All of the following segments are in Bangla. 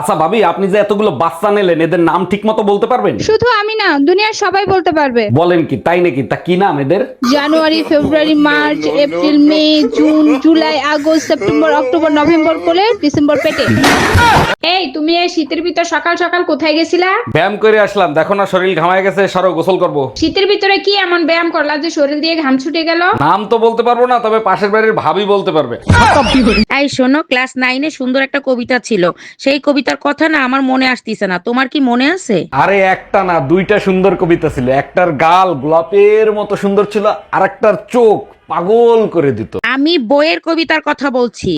আচ্ছা ভাবি আপনি যে এতগুলো বাচ্চা নিলেন এদের নাম ঠিক মতো বলতে পারবেন? শুধু আমি না দুনিয়ার সবাই বলতে পারবে। বলেন কি তাই নাকি? তা কি নাম এদের? জানুয়ারি February March April May June July August September October নভেম্বর করে ডিসেম্বর পেটে। এই তুমি এই শীতের ভিতর সকাল সকাল কোথায় গেছিলা? ব্যায়াম করে আসলাম। দেখো না শরীর ঘামায় গেছে সরো গোসল করব। শীতের ভিতরে কি এমন ব্যায়াম করলা যে শরীর দিয়ে ঘাম ছুটে গেল? নাম তো বলতে পারব না তবে পাশের বাড়ির ভাবি বলতে পারবে। এই শোনো ক্লাস নাইনে সুন্দর একটা কবিতা ছিল। সেই কবিতার কথা না আমার মনে আসতেছে না। তোমার কি মনে আছে? আরে একটা না দুইটা সুন্দর কবিতা ছিল। একটার গাল গোলাপের মতো সুন্দর ছিল আর একটার চোখ পাগল করে দিত। আমি বইয়ের কবিতার কথা বলছি।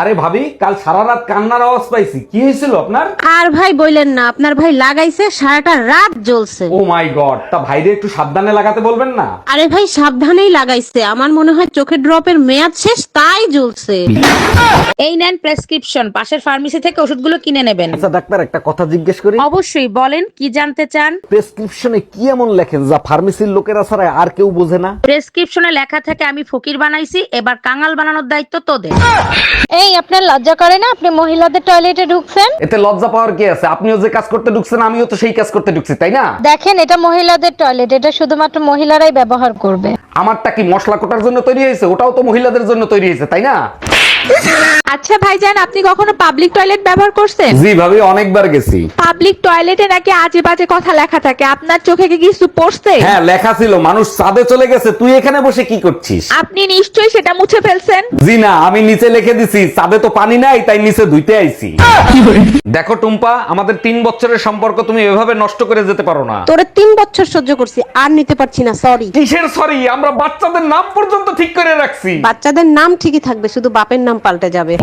আরে ভাবি কাল সারা রাত কান্নার আওয়াজ পাইছি। কি হয়েছিল আপনার? আর ভাই বললেন না আপনার ভাই লাগাইছে সারাটা রাত জ্বলছে। ও মাই গড তা ভাইরে একটু সাবধানে লাগাতে বলবেন না? আরে ভাই সাবধানেই লাগাইছে। আমার মনে হয় চোখের ড্রপের মেয়াদ শেষ তাই জ্বলছে। এই নেন প্রেসক্রিপশন পাশের ফার্মেসি থেকে ওষুধগুলো কিনে নেবেন। আচ্ছা ডাক্তার একটা কথা জিজ্ঞেস করি। অবশ্যই বলেন কি জানতে চান? প্রেসক্রিপশনে কি এমন লেখেন যা ফার্মেসির লোকেরা ছাড়া আর কেউ বোঝে না? প্রেসক্রিপশনে লেখা থাকে আমি ফকির বানাইছি এবার কাঙাল বানানোর দায়িত্ব তোদের। এই আপনার লজ্জা করে না? আপনি মহিলাদের টয়লেটে ঢুকছেন? এতে লজ্জা পাওয়ার কি আছে? আপনিও যে কাজ করতে ঢুকছেন আমিও তো সেই কাজ করতে ঢুকছি তাই না? দেখেন এটা মহিলাদের টয়লেট এটা শুধুমাত্র মহিলারাই ব্যবহার করবে। আমারটা কি মশলা কোটার জন্য তৈরি হয়েছে? ওটাও তো মহিলাদের জন্য তৈরি হয়েছে তাই না? আচ্ছা ভাইজান আপনি কখনো পাবলিক টয়লেট ব্যবহার করছেন? জি ভাবি অনেকবার গেছি। পাবলিক টয়লেটে নাকি আজে বাজে কথা লেখা থাকে? আপনার চোখে কি কিছু পড়ছে? হ্যাঁ লেখা ছিল মানুষ চাঁদে চলে গেছে তুই এখানে বসে কি করছিস? আপনি নিশ্চয়ই সেটা মুছে ফেলছেন? জি না আমি নিচে লিখে দিছি চাঁদে তো পানি নাই তাই নিচে ধুইতে আইছি। দেখো টুম্পা আমাদের তিন বছরের সম্পর্ক তুমি এভাবে নষ্ট করে যেতে পারো না। তোরে তিন বছর সহ্য করছি আর নিতে পারছি না সরি কিসের সরি আমরা বাচ্চাদের নাম পর্যন্ত ঠিক করে রাখছি। বাচ্চাদের নাম ঠিকই থাকবে শুধু বাপের নাম পাল্টে যাবে।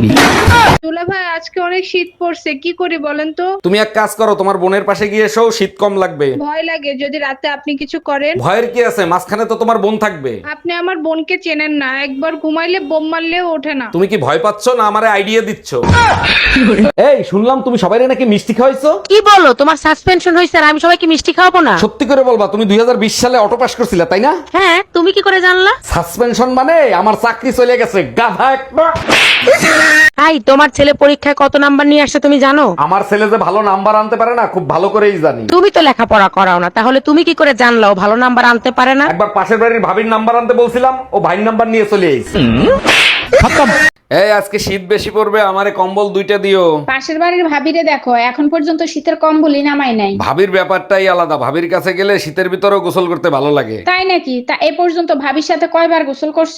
দুলা ভাই আজকে অনেক শীত পড়ছে কি করি বলেন তো? তুমি এক কাজ করো তোমার বোনের পাশে গিয়ে এসো শীত কম লাগবে। ভয় লাগে যদি রাতে আপনি কিছু করেন। ভয়ের কি আছে? মাঝখানে তো তোমার বোন থাকবে। আপনি আমার বোনকে চেনেন না একবার ঘুমাইলে বোম মারলেও ওঠে না। তুমি কি ভয় পাচ্ছ না আমারে আইডিয়া দিচ্ছ? এই শুনলাম তুমি সবাই নাকি মিষ্টি খাওয়াইছো? কি বলো তোমার সাসপেনশন হয়েছে আর আমি সবাইকে মিষ্টি খাওয়াবো না? সত্যি করে বলবা তুমি দুই হাজার বিশ সালে অটো পাস করছিলে তাই না? হ্যাঁ তুমি কি করে জানলা? সাসপেনশন মানে আমার চাকরি চলে গেছে গাধা একটা হাই তোমার ছেলে পরীক্ষায় কত নাম্বার নিয়ে আসছে তুমি জানো? আমার ছেলে যে ভালো নাম্বার আনতে পারে না খুব ভালো করেই জানি। তুমি তো লেখাপড়া করাও না তাহলে তুমি কি করে জানলা ও ভালো নাম্বার আনতে পারে না? একবার পাশের বাড়ির ভাবির নাম্বার আনতে বলছিলাম ও ভাইয়ের নাম্বার নিয়ে চলে এসেছে। এই আজকে শীত বেশি পড়বে আমারে কম্বল দুইটা দিও। পাশের বাড়ির ভাবিরে দেখো এখন পর্যন্ত শীতের কম্বলই নামাই নাই। ভাবির ব্যাপারটাই আলাদা ভাবির কাছে গেলে শীতের ভিতরেও গোসল করতে ভালো লাগে। তাই নাকি? তা এ পর্যন্ত ভাবির সাথে কয়বার গোসল করছ?